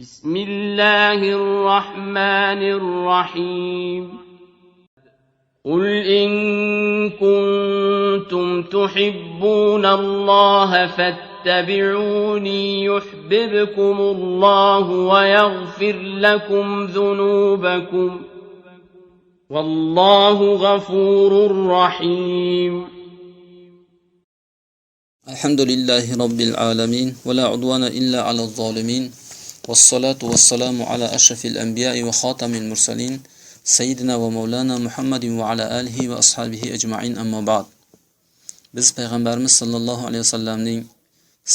بسم الله الرحمن الرحيم. قل إن كنتم تحبون الله فاتبعوني يحببكم الله ويغفر لكم ذنوبكم. والله غفور رحيم. الحمد لله رب العالمين ولا عدوان إلا على الظالمين. والصلاة والسلام على أشرف الأنبياء وخاتم المرسلين سيدنا ومولانا محمد وعلى آله وأصحابه أجمعين أما بعد biz payg'ambarimiz sollallohu alayhi vasallamning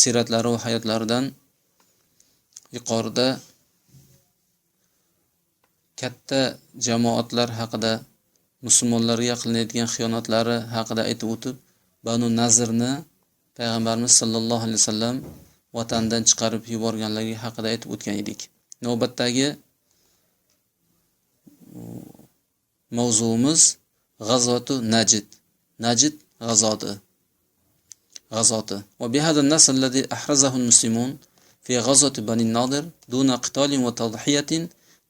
siratlari va hayotlaridan yuqorida katta jamoatlar haqida musulmonlarga qilinayotgan xiyonatlari haqida aytib o'tib banu nazrni payg'ambarimiz sollallohu alayhi vasallam vatandan chiqarib yuborganligi haqida aytib o'tgan edik navbatdagi mavzuimiz g'azvatu najid najid g'azoti g'azoti وبهذا النص الذي أحرزه المسلمون في غزوة بني الناظر دون قتال وتضحية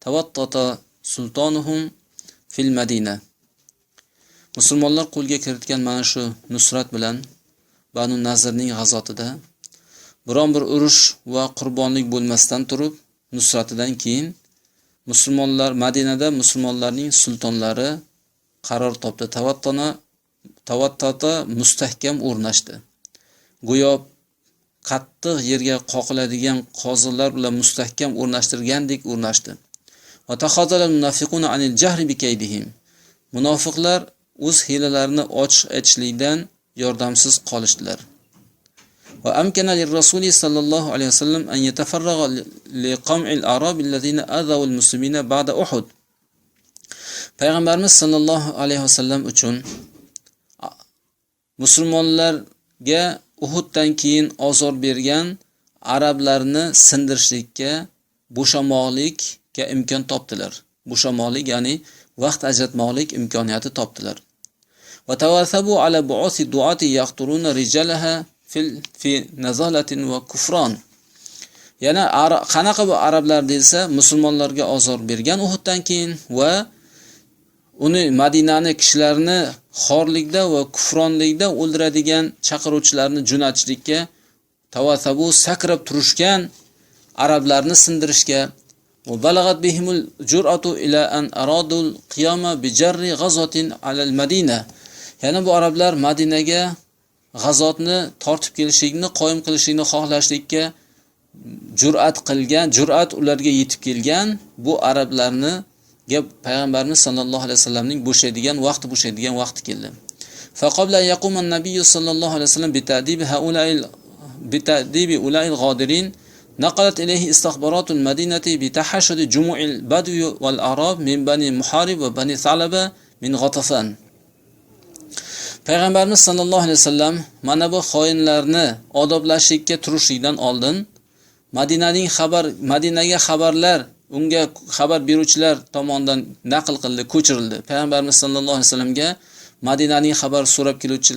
توطط سلطانهم في المدينة musulmonlar qo'lga kiritgan mana shu nusrat bilan banu nazrning g'azotida biron bir urush va qurbonlik bo'lmasdan turib nusratidan keyin musulmonlar madinada musulmonlarning sultonlari qaror topdi. Tavattona tavattota mustahkam o'rnashdi. Go'yo qattiq yerga qoqiladigan qozilar bilan mustahkam o'rnashtirgandek o'rnashdi. Va tahozalal munafiquna anil jahri bikaydihim. Munofiqlar o'z hiylalarini ochiq aytishlikdan yordamsiz qolishdilar. وأمكن للرسول صلى الله عليه وسلم أن يتفرغ لقمع الأعراب الذين أذوا المسلمين بعد أحد payg'ambarimiz sollallohu alayhi vasallam uchun musulmonlarga uhuddan keyin ozor bergan arablarni sindirishlikka bo'shamoqlikka imkon topdilar bo'shamoqlik ya'ni vaqt ajratmoqlik imkoniyati topdilar وتواثبوا على بعث الدعاة يقتلون رجالها في في نزالة وكفران yana qanaqa bu arablar desa musulmonlarga ozor bergan uhuddan keyin va uni madinani kishilarni xorlikda va kufronlikda o'ldiradigan chaqiruvchilarni jo'natishlikka tavasabu sakrab turishgan arablarni sindirishga وبلغت بهم الجرأة إلى أن أرادوا القيام بجر غزوة على المدينة yana bu arablar madinaga g'azotni tortib kelishlikni qoyim qilishlikni xohlashlikka jur'at qilgan jur'at ularga yetib kelgan bu arablarni gap payg'ambarimiz sollallohu alayhi vasallamning bo'shaydigan vaqti bo'shaydigan vaqti keldi فقبل أن يقوم النبي صلى الله عليه وسلم بتأديب هؤلاء بتأديب أولئك الغادرين نقلت إليه استخبارات المدينة بتحشد جموع البدو والأعراب من بني محارب وبني ثعلبة من غطفان Payg'ambarimiz sollallohu alayhi vasallam mana bu xoinlarni odoblashlikka turishlikdan oldin madinaning xabar madinaga xabarlar unga xabar beruvchilar tomonidan naql qildi ko'chirildi. Payg'ambarimiz sollallohu alayhi vasallamga madinaning xabar so'rab keluvchi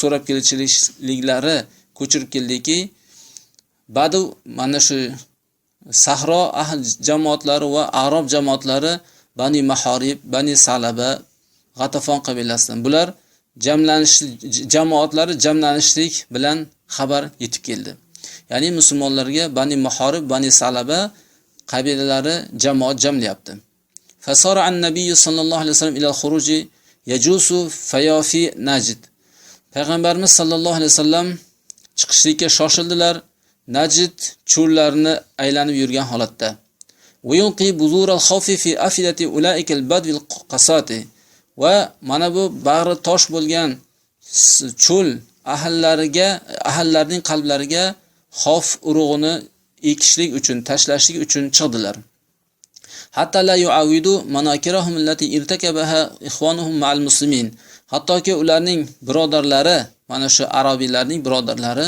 so'rab keluvchiliklari ko'chirib keldiki badu mana shu sahro ahl jamoatlari va Arab jamoatlari bani mahorib bani salaba g'atafon qabilasidan. Bular jamlanish jamoatlari jamlanishlik bilan xabar yetib keldi ya'ni musulmonlarga bani mahorib bani salaba qabilalari jamoat jamlayapti fasora an nabiy sollallohu alayhi vasallam ila xuruji yajusu fayofi najid payg'ambarimiz sollallohu alayhi vasallam chiqishlikka shoshildilar najid cho'llarini aylanib yurgan holatda ويلقي بذور الخوف في أفئدة أولئك البدو القساة va mana bu bag'ri tosh bo'lgan cho'l ahllariga ahllarning qalblariga xof urug'ini ekishlik uchun tashlashlik uchun chiqdilar. Hatta la yuawidu manakirahum allati irtakabaha ikhwanuhum ma'al muslimin. Hattoki ularning birodarlari mana shu arabiylarning birodarlari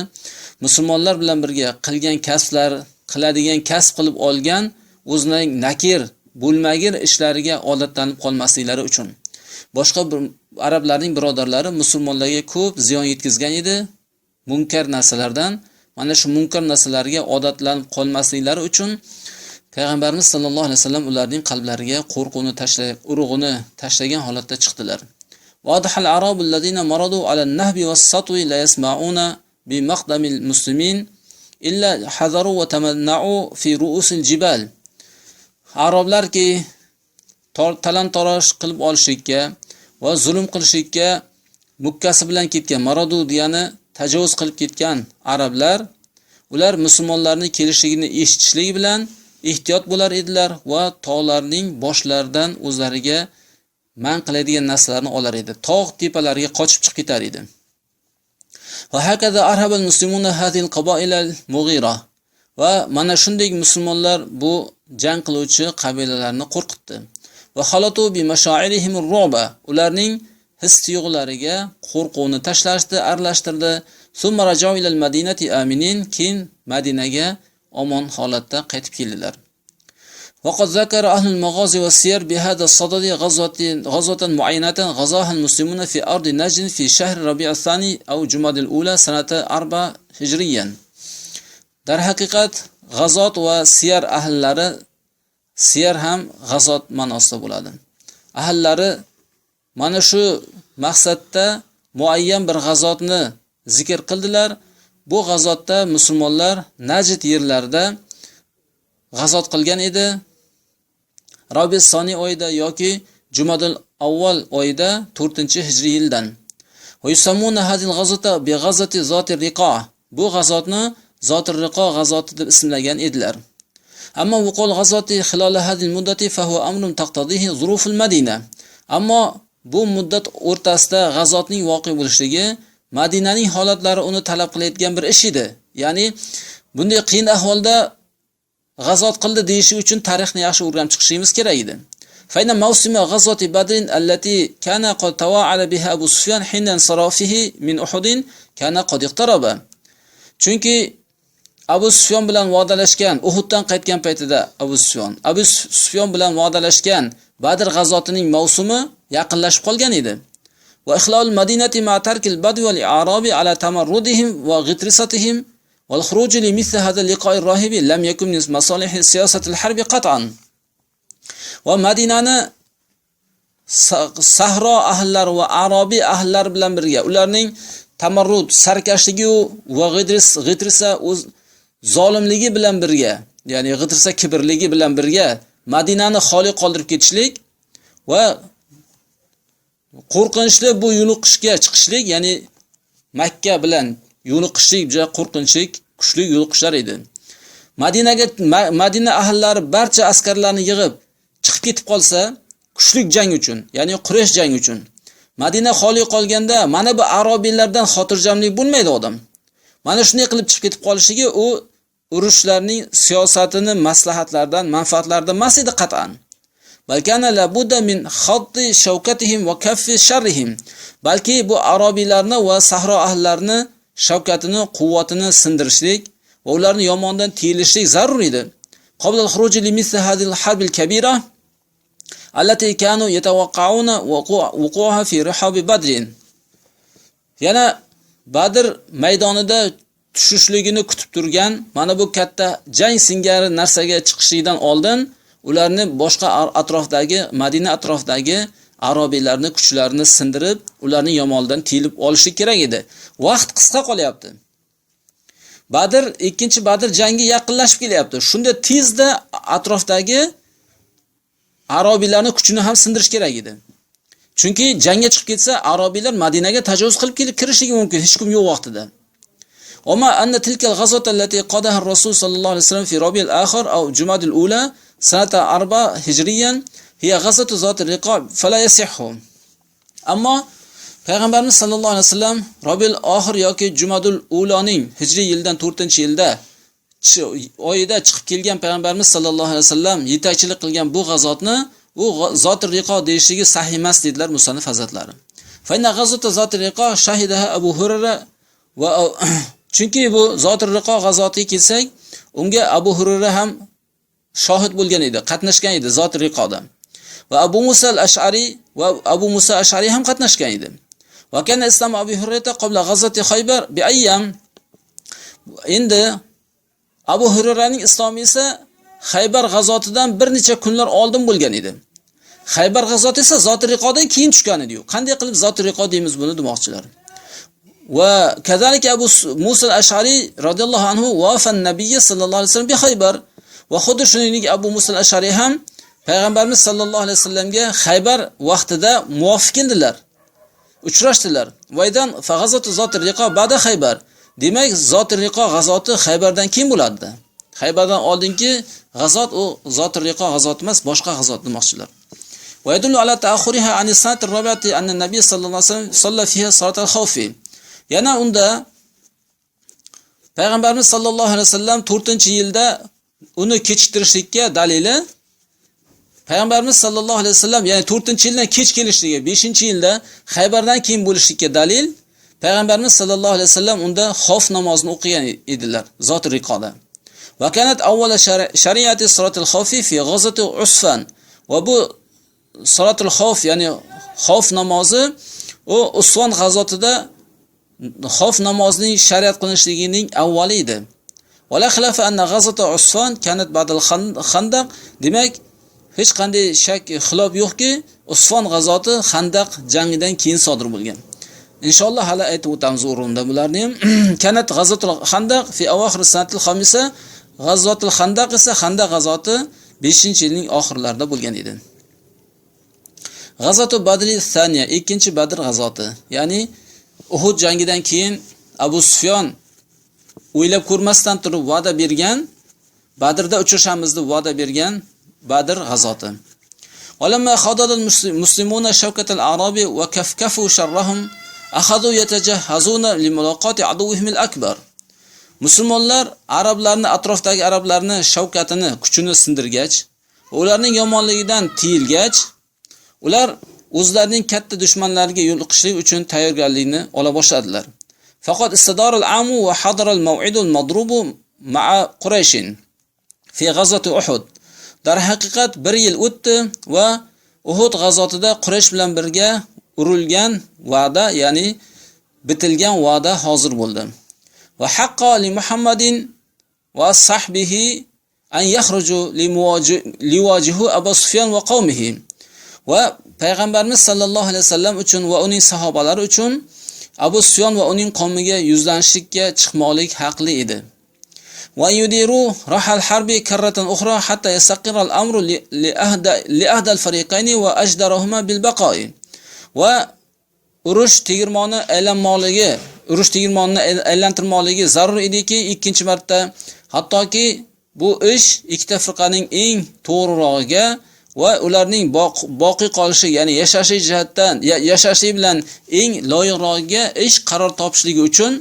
musulmonlar bilan birga qilgan kasblar qiladigan kasb qilib olgan o'zining nakir bo'lmagir ishlariga odatlanib qolmasliklari uchun. Boshqa bir arablarning birodarlari musulmonlarga ko'p ziyon yetkazgan edi. Munkar narsalardan mana shu munkar narsalarga odatlanib qolmasliklari uchun payg'ambarimiz sollallohu alayhi vasallam ularning qalblariga qo'rquvni tashlab urug'ini tashlagan holatda chiqdilar. Vadihal arabul ladina maradu ala nahbi was satwi la yasmauna bi maqdamil muslimin illa hadaru wa tamanna'u fi ru'usil jibal. Arablarki talan tarosh qilib olishlikka va zulm qilishlikka mukkasi bilan ketgan maradu degani tajovuz qilib ketgan arablar ular musulmonlarni kelishligini eshitishligi bilan ehtiyot bo'lar edilar va tog'larning boshlaridan o'zlariga man qiladigan narsalarni olar edi. Tog' tepalariga qochib chiqib ketar edi. Va mana shunday musulmonlar bu jang qiluvchi qabilalarni qo'rqitdi va halatu bi mashairihim roba ularning his tuyg'ulariga qo'rquvni tashlashdi aralashtirdi summa rajau ilal madinati aminin keyin madinaga omon holatda qaytib keldilar وقد ذكر أهل المغازي والسير بهذا الصدد غزوة, غزوة معينة غزاها المسلمون في أرض نجد في شهر ربيع الثاني أو جماد الأولى سنة أربع هجريا Dar haqiqat g'azot va siyar ahllari siyar ham g'azot ma'nosida bo'ladi. Ahllari mana shu maqsadda muayyan bir g'azotni zikr qildilar. Bu g'azotda musulmonlar najd yerlarida g'azot qilgan edi. Rabi soniy oyida yoki jumadul avval oyida 4-hijriy yildan. Bu g'azotni zotir riqo g'azoti deb ismlagan edilar ammo vuqul g'azoti xiloli hadil muddati fahu amrun taqtadihi zuruful madina ammo bu muddat o'rtasida g'azotning voqea bo'lishligi madinaning holatlari uni talab qilayotgan bir ish edi ya'ni bunday qiyin ahvolda g'azot qildi deyishi uchun tarixni yaxshi o'rganib chiqishimiz kerak edi فإن موسم غزوة بدر التي كان قد توعد بها أبو سفيان حين انصرافه من أحد كان قد اقترب chunki abu sufyon bilan va'dalashgan uhuddan qaytgan paytida abu sufyon abu sufyon bilan va'dalashgan badr g'azotining mavsumi yaqinlashib qolgan edi. Va ihlol madinati ma tarkil badwi wal i'arabi ala tamarrudihim va ghitrisatihim wal khuruj li mithl hadha liqa'i rahibi lam yakun min masalih siyasati al harbi qat'an. Va madinani sahro ahllari va arobiy ahllari bilan birga ularning tamarrud sarkashligi va g'idris g'itrisa o'z zolimligi bilan birga ya'ni g'itrisa kibrligi bilan birga madinani xoli qoldirib ketishlik va qo'rqinchli bu yo'liqishga chiqishlik ya'ni makka bilan yo'liqishlik juda qo'rqinchli kuchli yo'liqishlar edi. Madinaga madina ahllari barcha askarlarni yig'ib chiqib ketib qolsa kuchlik jang uchun ya'ni quraysh jang uchun. Madina xoli qolganda mana bu arobiylardan xotirjamlik bo'lmaydi odam. Mana shunday qilib chiqib ketib qolishligi u urushlarning siyosatini maslahatlardan, manfaatlardan emas edi qat'an. Balki ana labuda min khatti shawkatihim va kaffi sharrihim. Balki bu arabiylarni va sahro ahllarini shavkatini, quvvatini sindirishlik va ularni yomondan tiyilishlik zarur edi. Qabla al-khuruj li misl hadhihi al-harb al-kabira allati kanu yatawaqqa'una wuqu'aha fi rihab Badr. Yana Badr maydonida tushishligini kutib turgan mana bu katta jang singari narsaga chiqishidan oldin ularni boshqa atrofdagi madina atrofidagi arobiylarni kuchlarini sindirib ularni yomoldan tiyilib olishi kerak edi. Vaqt qisqa qolyapti. Badr ikkinchi badr jangi yaqinlashib kelyapti. Shunda tezda atrofdagi arobiylarni kuchini ham sindirish kerak edi. Chunki jangga chiqib ketsa arobiylar madinaga tajovuz qilib kelib kirishligi mumkin hech kim yo'q vaqtida. وما أن تلك الغزوة التي قادها الرسول صلى الله عليه وسلم في ربيع الآخر أو جماد الأولى سنة أربعة هجريا هي غزوة ذات الرقاب فلا يصح أما payg'ambarimiz sallallohu alayhi vasallam robil oxir yoki jumadul uloning hijriy yildan to'rtinchi yilda oyida chiqib kelgan payg'ambarimiz sallallohu alayhi vasallam yetakchilik qilgan bu g'azotni u zotir riqo deyishligi sahih emas dedilar musannif hazratlari fayna g'azota zotir riqo shahidaha abu hurara va Chunki bu Zotir Riqo g'azotiga kelsak, unga Abu Hurayra ham shohid bo'lgan edi, qatnashgan edi Zotir Riqoda. Va Abu Musa al-Ash'ari va Abu Musa al-Ash'ari ham qatnashgan edi. Va kana Islom Abu Hurayra qabla g'azati Khaybar bi ayyam. Endi Abu Hurayraning islomi esa Xaybar g'azotidan bir necha kunlar oldin bo'lgan edi. Xaybar g'azoti esa Zotir Riqodan keyin tushgan edi-yu. Qanday qilib Zotir Riqo deymiz buni demoqchilar. Va kazalika Abu Musa al-Ash'ari radhiyallohu anhu wafan nabiy sallallohu alayhi vasallam bi Xaybar va xuddi shuningdek Abu Musa al-Ash'ari ham payg'ambarimiz sallallohu alayhi vasallamga Xaybar vaqtida muvofiq edilar. Uchrashdilar. Vaydan fag'azatu Zoti riqo ba'da Xaybar. Demak, Zoti riqo g'azoti Xaybardan keyin bo'ladi. Xaybardan oldingi g'azot u Zoti riqo g'azot emas, boshqa g'azot demoqchilar. ويدل على تأخرها عن السنة الرابعة أن النبي صلى الله عليه وسلم صلى فيها صلاة الخوف Yana unda payg'ambarimiz sollallohu alayhi vasallam 4-yilda uni kechiktirishlikka dalili payg'ambarimiz sollallohu alayhi vasallam ya'ni 4-yildan kech kelishligi 5-yilda Xaybardan keyin bo'lishlikka dalil payg'ambarimiz sallallohu alayhi vasallam unda xof namozini o'qigan edilar zot riqoda. Va kanat avvala shariati salatul xofi fi g'azati usfan. Va bu salatul xof, ya'ni xof namozi u Usfon g'azotida xof namozining shariat qilinishligining avvali edi. Wala khilafa anna ghazata Usfon kanat ba'dal Xandaq, demak hech qanday shak xilof yo'qki, Usfon g'azoti Xandaq jangidan keyin sodir bo'lgan. Inshaalloh hali aytib o'tamiz o'rinda bularni ham. kanat g'azatul Xandaq fi awakhir sanatil khamisa, g'azatul Xandaq esa Xandaq g'azoti 5-yilning oxirlarida bo'lgan edi. G'azatu Badri Thaniya, ikkinchi Badr g'azoti, ya'ni Uhud jangidan keyin Abu Sufyon o'ylab ko'rmasdan turib va'da bergan Badrda uchrashamiz deb va'da bergan Badr g'azoti. Walamma khadada al-muslimuna shawkat al-arabi wa kafkafu sharrahum akhadhu yatajahhazuna li mulaqati aduwwihim al-akbar. Musulmonlar arablarni atrofdagi arablarni shavkatini, kuchini sindirgach, ularning yomonligidan tiyilgach, ular o'zlarining katta dushmanlariga yo'liqishlik uchun tayyorgarlikni ola boshladilar. Faqat istidor al-amu va hadar al-maw'id al-madrubu ma'a Quraysh fi g'azati Uhud. Dar haqiqat 1 yil o'tdi va Uhud g'azotida Quraysh bilan birga urilgan va'da, ya'ni bitilgan va'da hozir bo'ldi. Va haqqo li Muhammadin va sahbihi an yakhruju liwajihu Abu Sufyan va qavmihi. Va payg'ambarimiz sallallohu alayhi vasallam uchun va uning sahobalari uchun Abu Sufyon va uning qavmiga yuzlanishlikka chiqmoqlik haqli edi. Va yudiru rahal harbi karratan ukhra hatta yastaqira al-amru li ahda li ahda al-fariqayn va ajdarahuma bil baqa'i. Va urush tegirmoni aylanmoqligi, urush tegirmonini aylantirmoqligi zarur ediki, ikkinchi marta hattoki bu ish ikkita firqaning eng to'g'rirog'iga va ularning boqiy qolishi, ya'ni yashashi jihatdan, yashashi bilan eng loyiqroqiga ish qaror topishligi uchun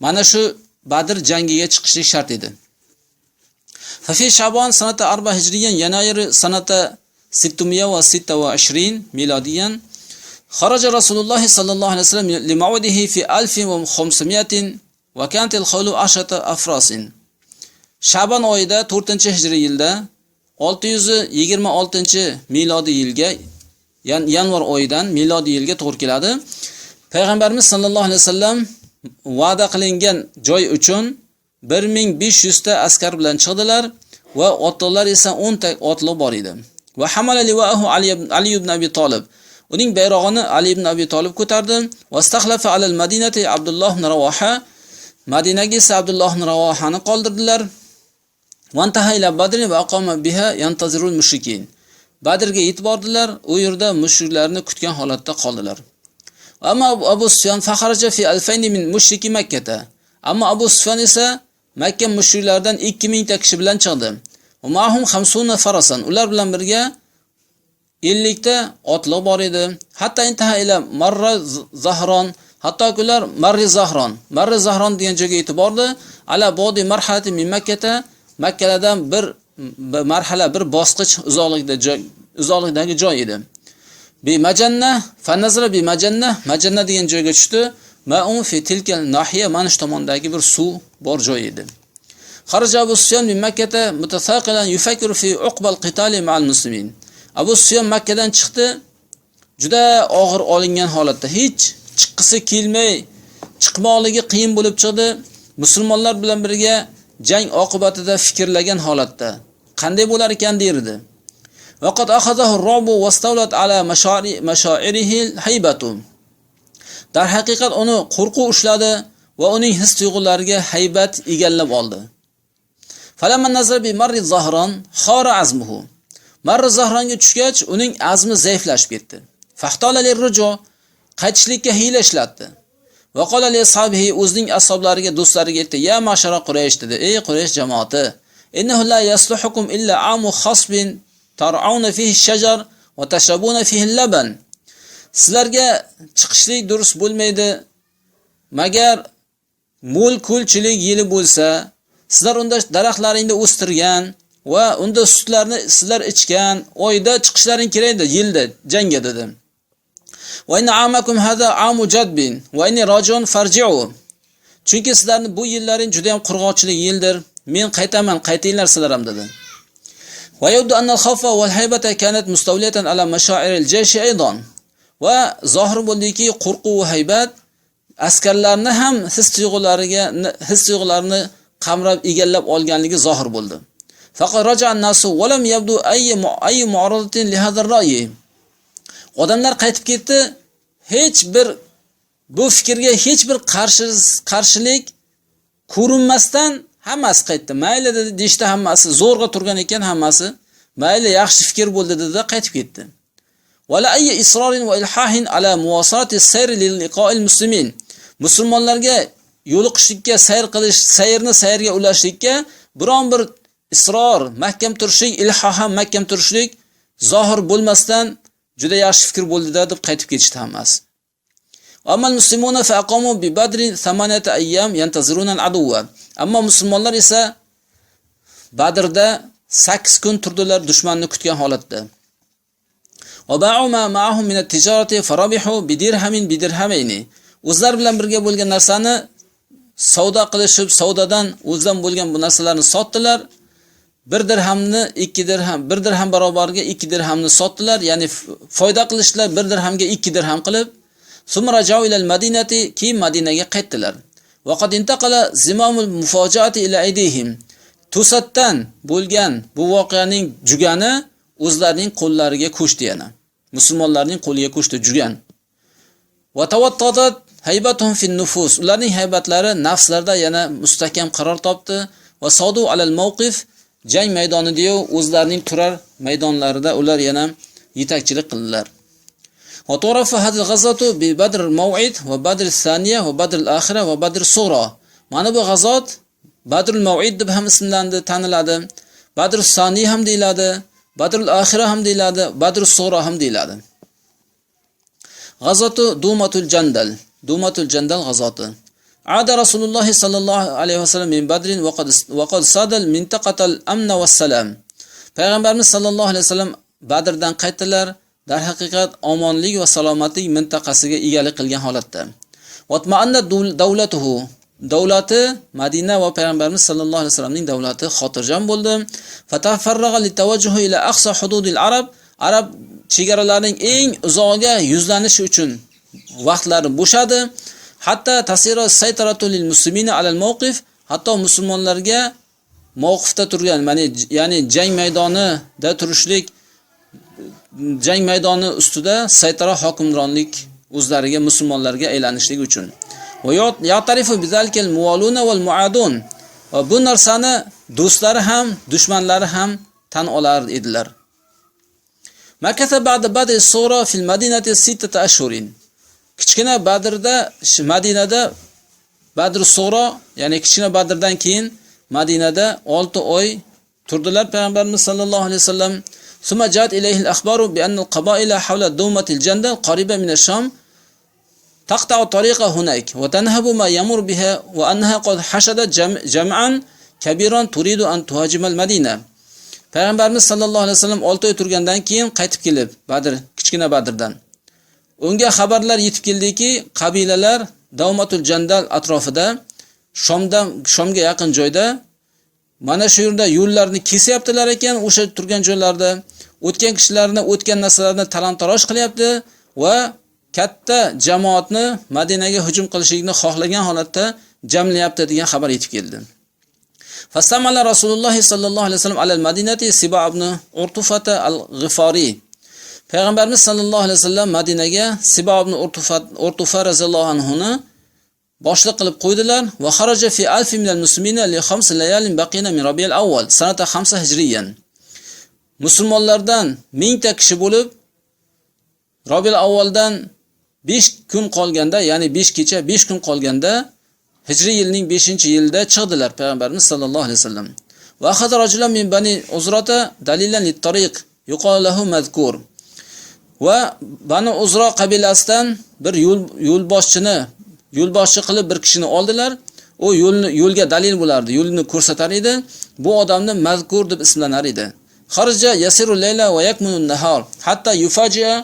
mana shu Badr jangiga chiqishi shart edi. Fafi Shabon sanata 4 hijriyan, Yanayir sanata 626 milodiyan kharaja Rasululloh sallallohu alayhi vasallam limawdihi fi 1500 va kanat al-khawlu 10 afrasin. Shabon oyida 4-hijriy yilda 626 milodiy yilga yanvar oyidan milodiy yilga to'g'ri keladi. Payg'ambarimiz sallallohu alayhi vasallam va'da qilingan joy uchun 1500 ta askar bilan chiqdilar va otliqlar esa 10 ta otliq bor edi. Va hamala liwahu Ali ibn Abi Talib. Uning bayrog'ini Ali ibn Abi Talib ko'tardi. Va alal madinati Abdulloh ibn Rawaha. Madinaga esa Abdulloh ibn Rawahani qoldirdilar. Vantaha ila Badr va aqama biha yantazirul mushrikin. Badrga yetib bordilar, u yerda mushriklarni kutgan holatda qoldilar. Ammo Abu Sufyan fakharaja fi alfayn min mushriki Makkata. Ammo Abu Sufyan esa Makka mushriklaridan 2000 ta kishi bilan chiqdi. Va mahum 50 farasan. Ular bilan birga 50 ta otliq bor edi. Hatta intaha ila Marra Zahron, hatto ular Marri Zahron, Marri Zahron degan joyga yetib bordi. Ala bodi marhati min Makkah Makkadan bir marhala, bir bosqich uzoqlikda uzoqlikdagi joy edi. Bi Majanna, fa bi Majanna, Majanna degan joyga tushdi. Ma'un fi tilkal nahiya manish tomondagi bir suv bor joy edi. Xaraja Abu Sufyan min Makkata mutasaqilan yufakkiru fi uqbal qitali ma'al muslimin. Abu Sufyan Makkadan chiqdi, juda og'ir olingan holatda, hech chiqqisi kelmay, chiqmoqligi qiyin bo'lib chiqdi musulmonlar bilan birga jang oqibatida fikrlagan holatda qanday bo'lar ekan derdi. Vaqat akhadahu ar-rabu wastawlat ala mashari mashairihi haybatu. Dar haqiqat uni qo'rquv ushladi va uning his tuyg'ulariga haybat egallab oldi. Falamma nazar bi marri zahron khara azmuhu. Marri zahronga tushgach, uning azmi zaiflashib ketdi. Fahtala lirrujo qaytishlikka hiyla ishlatdi. Va qala li ashabihi o'zining ashablariga, do'stlariga aytdi: "Ya mashara Quraysh" dedi. "Ey Quraysh jamoati, innahu la yasluhukum illa amu khasbin tar'auna fihi shajar va tashrabuna fihi laban." Sizlarga chiqishlik durust bo'lmaydi, magar mo'l ko'lchilik yili bo'lsa, sizlar unda daraxtlaringni o'stirgan va unda sutlarni sizlar ichgan oyda chiqishlaring kerak edi yilda jangga dedi. Va inna amakum hada amu jadbin va inni rajun farji'u. Chunki sizlarning bu yillaring juda ham qurg'oqchilik yildir. Men qaytaman, qaytinglar sizlar ham dedi. Va yuddu anna al-khawfa wal haybata kanat mustawliyatan ala mashaa'ir al-jaysh aydan. Va zohir bo'ldiki, qo'rquv va haybat askarlarni ham his tuyg'ulariga his tuyg'ularini qamrab egallab olganligi zohir bo'ldi. Faqat raja an-nasu wa lam yabdu ayy ayy mu'aradatin li hadha ar-ra'yi. Odamlar qaytib ketdi, hech bir bu fikrga hech bir qarshi qarshilik ko'rinmasdan hammasi qaytdi. Mayli dedi, deshta hammasi, zo'rg'a turgan ekan hammasi. Mayli, yaxshi fikr bo'ldi dedi, qaytib ketdi. Wala ayyi isrorin va ilhahin ala muwasalati sayr lil liqa'il muslimin. Musulmonlarga yo'liqishlikka, sayr qilish, sayrni sayrga ulashlikka biron bir isror, mahkam turishlik, ilhoha mahkam turishlik zohir bo'lmasdan juda yaxshi fikr bo'ldi deb qaytib ketishdi hammasi. Amal muslimuna fa aqamu bi badrin 8 ayyam yantaziruna al-aduwa. Ammo musulmonlar esa Badrda 8 kun turdilar dushmanni kutgan holatda. Va ma ma'ahum min at-tijarati farabihu bi dirhamin bi dirhamayni. O'zlar bilan birga bo'lgan narsani savdo qilishib, savdodan o'zdan bo'lgan bu narsalarni sotdilar. Bir dirhamni 2 dirham, bir dirham barobariga 2 dirhamni sotdilar, ya'ni foyda qilishlar bir dirhamga 2 dirham qilib, sumra ila madinati ki Madinaga qaytdilar. Va qad intaqala zimamul mufojaati ila aydihim. To'satdan bo'lgan bu voqeaning jugani o'zlarining qo'llariga ko'chdi yana. Musulmonlarning qo'liga ko'chdi jugan. Va tawattadat haybatuhum fin nufus. Ularning haybatlari nafslarda yana mustahkam qaror topdi va sodu alal mawqif jang maydonida o'zlarining turar maydonlarida ular yana yetakchilik qildilar. Va to'rafa hadil g'azatu bi Badr al-Maw'id va Badr al-Thaniya va Badr al-Akhira va Badr al-Sughra. Mana bu g'azot Badr al-Maw'id deb ham ismlandi, taniladi. Badr al-Thani ham deyiladi, Badr al-Akhira ham deyiladi, Badr al-Sughra ham deyiladi. G'azatu Dumatul Jandal, Dumatul Jandal g'azoti. Ada Rasululloh sallallohu alayhi vasallam min Badrin va qad sadal mintaqatal amna va salam. Payg'ambarimiz sallallohu alayhi vasallam Badrdan qaytdilar, darhaqiqat omonlik va salomatlik mintaqasiga egalik qilgan holatda. Watma'anna davlatuhu davlati Madina va payg'ambarimiz sallallohu alayhi vasallamning davlati xotirjam bo'ldi. Fatafarraga litawajjuhi ila aqsa hududil arab arab chegaralarining eng uzog'iga yuzlanish uchun vaqtlari bo'shadi. Hatta tasira saytaratu lil muslimina alal mawqif hatto musulmonlarga mavqifda turgan, ya'ni ya'ni jang maydonida turishlik jang maydoni ustida saytara hokimronlik o'zlariga musulmonlarga aylanishlik uchun. Va ya'tarifu bizalikal muwaluna wal muadun. Va bu narsani do'stlari ham, dushmanlari ham tan olar edilar. Makka ba'da badr sura fil madinati 6 ashhurin. kichkina Badrda Madinada Badr Sura, ya'ni kichkina Badrdan keyin Madinada 6 oy turdilar payg'ambarimiz sallallohu alayhi vasallam. Summa jat ilayhi al-akhbaru bi anna al-qaba'ila hawla dawmat al-janda qariba min ash-Sham تقطع طريقة هناك وتنهب ما يمر بها وأنها قد حشدت جمعا كبيرا تريد أن تهاجم المدينة payg'ambarimiz sallallohu alayhi vasallam 6 oy turgandan keyin qaytib kelib Badr kichkina Badrdan Unga xabarlar yetib keldiki, qabilalar Davmatul Jandal atrofida Shomdan Shomga yaqin joyda mana shu yerda yo'llarni kesyaptilar ekan, o'sha turgan joylarda o'tgan kishilarni o'tgan narsalarni talon-taroj qilyapti va katta jamoatni Madinaga hujum qilishlikni xohlagan holatda jamlayapti degan xabar yetib keldi. Fasamala Rasululloh sallallohu alayhi vasallam alal Madinati Siba ibn Urtufata al-Ghifari. Payg'ambarimiz sallallohu alayhi vasallam Madinaga Siba ibn Urtufat Urtufa radhiyallohu anhuni boshliq qilib qo'ydilar va xaraja fi alfi minal muslimina li khams layalin baqina min Rabiul Awwal sanata 5 hijriyan. Musulmonlardan 1000 ta kishi bo'lib Rabiul avvaldan 5 kun qolganda, ya'ni 5 kecha 5 kun qolganda Hijriy yilning 5-yilda chiqdilar payg'ambarimiz sollallohu alayhi vasallam. Va akhadha min bani Uzrata dalilan lit-tariq yuqalu lahu mazkur. Va Banu Uzro qabilasidan bir yo'l yo'lboshchini yo'lboshchi qilib bir kishini oldilar. U yo'lni yo'lga dalil bo'lardi, yo'lni ko'rsatar edi. Bu odamni mazkur deb ismlanar edi. Xarja yasiru layla va yakmunu nahar hatta yufaji'a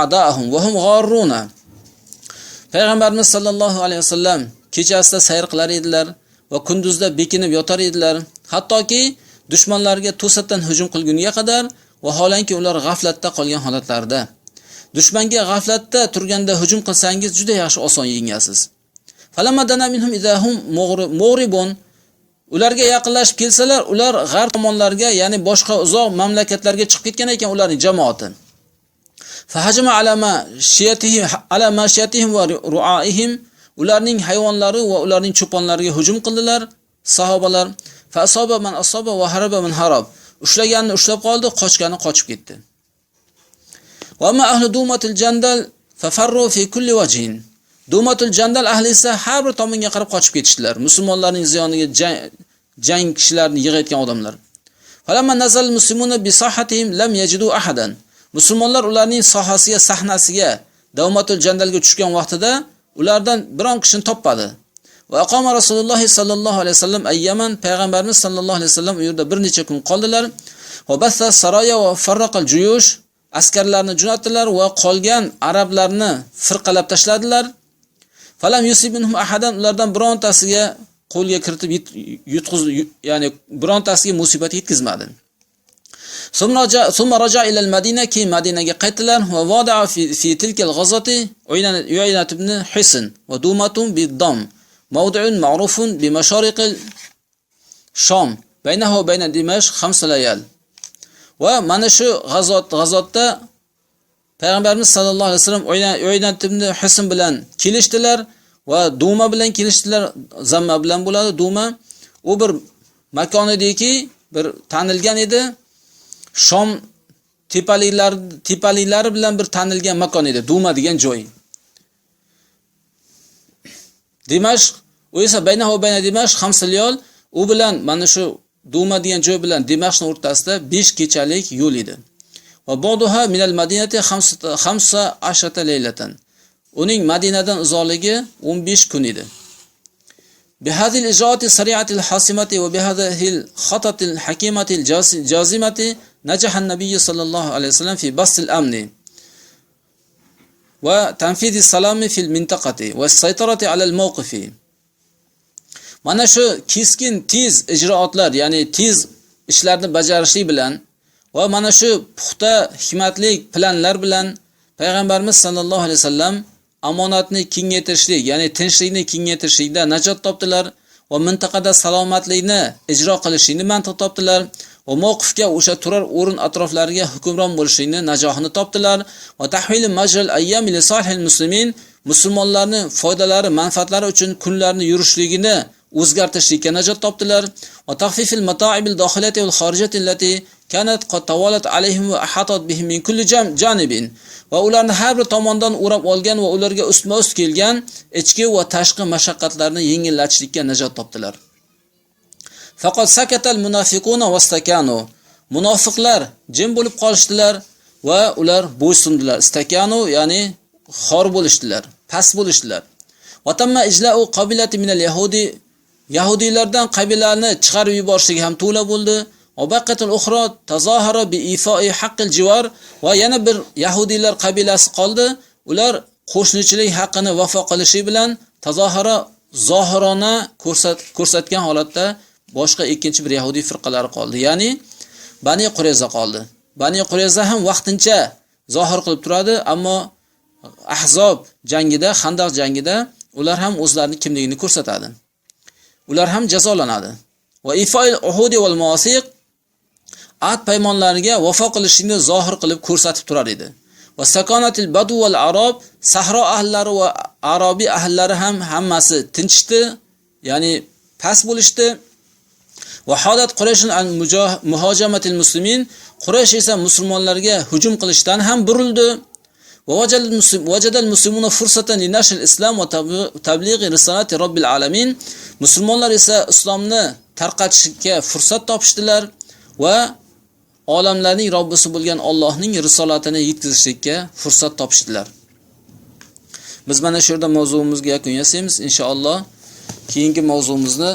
a'da'ahum wa hum gharruna. Payg'ambarimiz sollallohu alayhi vasallam kechasida sayr qilar edilar va kunduzda bekinib yotar edilar. Hattoki dushmanlarga to'satdan hujum qilguniga qadar vaholanki ular g'aflatda qolgan holatlarda. Dushmanga g'aflatda turganda hujum qilsangiz juda yaxshi oson yengasiz. Falamadana minhum idahum mughribun ularga yaqinlashib kelsalar, ular g'arb tomonlarga, ya'ni boshqa uzoq mamlakatlarga chiqib ketgan ekan ularning jamoati. Fahajama alama shiyatihi ala mashiyatihim va ru'aihim ularning hayvonlari va ularning cho'ponlariga hujum qildilar sahobalar. Fa asoba man asoba va haraba man harab. Ushlaganni ushlab qoldi, qochgani qochib ketdi. Va ma ahli الجندل ففروا في كل وجه wajhin. الجندل jandal ahli esa har bir tomonga qarab qochib ketishdilar. Musulmonlarning ziyoniga jang, jang kishilarni yig'ayotgan odamlar. Falamma nazal muslimuna bi sahhatihim lam yajidu ahadan. Musulmonlar ularning sohasiga, sahnasiga, Davmatul jandalga tushgan vaqtida ulardan biron kishini topmadi. Va aqoma Rasululloh sallallohu alayhi vasallam ayyaman payg'ambarimiz sallallohu alayhi vasallam u yerda bir necha kun qoldilar. Va bassa saraya va farraqal juyush askarlarni jo'natdilar va qolgan arablarni firqalab tashladilar. Falam yusibunhum ahadan ulardan birontasiga qo'lga kiritib yutqiz ya'ni birontasiga musibat yetkazmadi. Summa raja ila al-Madina ki Madinaga qaytdilar va wada'a fi, fi tilka al-ghazati Uyaynat ibn Hisn va dumatun bid-dam mawdi'un ma'rufun bi mashariq al-Sham baynahu va bayna Dimashq 5 layal. Va mana shu g'azot g'azotda Payg'ambarimiz sallallohu alayhi vasallam Uyaynat ibn Hisn bilan kelishdilar va Duma bilan kelishdilar. Zamma bilan bo'ladi Duma. U bir makon ediki, bir tanilgan edi. Shom tepaliklari tepaliklari bilan bir tanilgan makon edi, Duma degan joy. Dimashq, u esa bayna va bayna Dimashq Hamsilyol, u bilan mana shu Duma degan joy bilan Dimashqning o'rtasida 5 kechalik yo'l edi. Va boduha minal madinati 15 laylatan. Uning Madinadan uzoqligi 15 kun edi. بهذه الإجراءات السريعة الحاسمة وبهذه الخطط الحكيمة الجازمة نجح النبي صلى الله عليه وسلم في بسط الأمن وتنفيذ السلام في المنطقة والسيطرة على الموقف Mana shu keskin tez ijroatlar ya'ni tez ishlarni bajarishlik bilan va mana shu puxta hikmatli planlar bilan payg'ambarimiz sollallohu alayhi vasallam omonatni kengaytirishlik, ya'ni tinchlikni kengaytirishlikda najot topdilar va mintaqada salomatlikni ijro qilishlikni mantiq topdilar va mavqifga o'sha turar o'rin atroflariga hukmron bo'lishlikni najohini topdilar va tahvilul majral ayyam li solihil muslimin musulmonlarning foydalari, manfaatlari uchun kunlarni yurishligini o'zgartirishlikka najot topdilar va tahfifil mata'ibil dohilati wal xorijati allati kanat qad tawalat alayhim va ahatat bihim min kulli janibin va ularni har bir tomondan o'rab olgan va ularga ustma-ust kelgan ichki va tashqi mashaqqatlarni yengillatishlikka najot topdilar. Faqat sakatal munafiquna wastakanu. Munofiqlar jim bo'lib qolishdilar va ular bo'ysundilar. Istakanu ya'ni xor bo'lishdilar, past bo'lishdilar. Va tamma ijla'u qabilati minal yahudi Yahudiylardan qabilalarni chiqarib yuborishlik ham to'la bo'ldi. Obaqatul ukhra tazahara bi ifoi haqqil jivar va yana bir yahudiylar qabilasi qoldi. Ular qo'shnichilik haqqini vafo qilishi bilan tazahara zohirona ko'rsat ko'rsatgan holatda boshqa ikkinchi bir yahudiy firqalari qoldi. Ya'ni Bani Qurayza qoldi. Bani Qurayza ham vaqtincha zohir qilib turadi, ammo Ahzob jangida, Xandaq jangida ular ham o'zlarining kimligini ko'rsatadi. Ular ham jazolanadi. Va ifoil uhudi val mawasiq ahd paymonlariga vafo qilishini zohir qilib ko'rsatib turar edi. Va sakonatil badu val arob sahro ahllari va arabiy ahllari ham hammasi tinchdi, ya'ni past bo'lishdi. Va holat Qurayshun an muhojamatil muslimin Quraysh esa musulmonlarga hujum qilishdan ham burildi. ووجد المسلمون فرصة لنشر الإسلام وتبليغ رسالة رب العالمين musulmonlar esa islomni tarqatishga fursat topishdilar va olamlarning Robbisi bo'lgan Allohning risolatini yetkazishga fursat topishdilar. Biz mana shu yerda mavzumizga yakun yasaymiz inshaalloh. Keyingi mavzumizni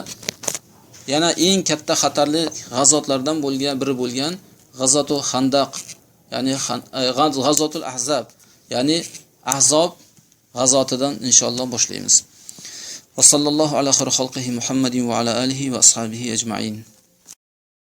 yana eng katta xatarli g'azotlardan bo'lgan biri bo'lgan G'azatu Xandaq, ya'ni G'azotul Ahzab ya'ni Ahzob g'azotidan inshaalloh boshlaymiz. Va sallallohu ala xayri xalqihi Muhammadin va ala alihi va ashabihi ajma'in.